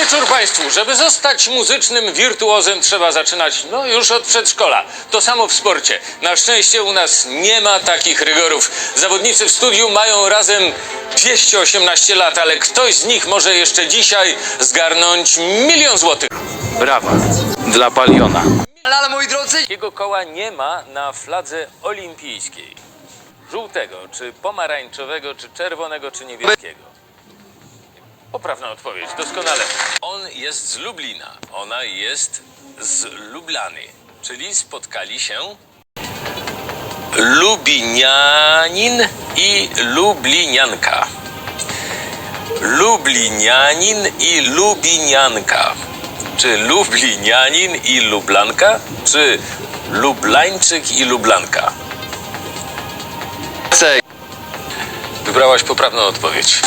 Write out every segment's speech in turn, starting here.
wieczór Państwu. Żeby zostać muzycznym wirtuozem trzeba zaczynać no już od przedszkola. To samo w sporcie. Na szczęście u nas nie ma takich rygorów. Zawodnicy w studiu mają razem 218 lat, ale ktoś z nich może jeszcze dzisiaj zgarnąć milion złotych. Brawa dla Paliona. Ale, moi drodzy, Takiego koła nie ma na fladze olimpijskiej. Żółtego, czy pomarańczowego, czy czerwonego, czy niebieskiego. Poprawna odpowiedź, doskonale. On jest z Lublina, ona jest z Lublany, czyli spotkali się Lubinianin i Lublinianka. Lublinianin i Lubinianka. Czy Lublinianin i Lublanka? Czy Lublańczyk i Lublanka? Wybrałaś poprawną odpowiedź.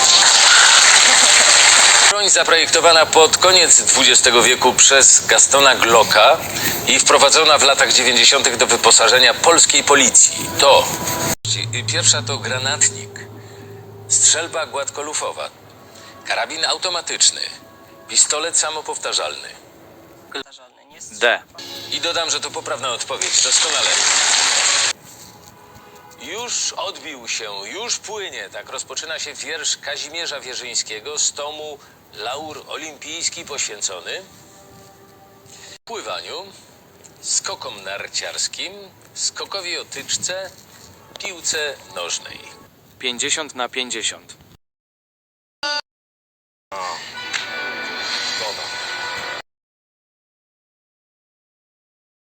Zaprojektowana pod koniec XX wieku przez Gastona Glocka i wprowadzona w latach 90. do wyposażenia polskiej policji. To pierwsza to granatnik, strzelba gładkolufowa, karabin automatyczny, pistolet samopowtarzalny. D. I dodam, że to poprawna odpowiedź. Doskonale. Już odbił się, już płynie. Tak rozpoczyna się wiersz Kazimierza Wierzyńskiego z tomu Laur Olimpijski poświęcony pływaniu, skokom narciarskim, skokowi o tyczce, piłce nożnej. 50 na 50.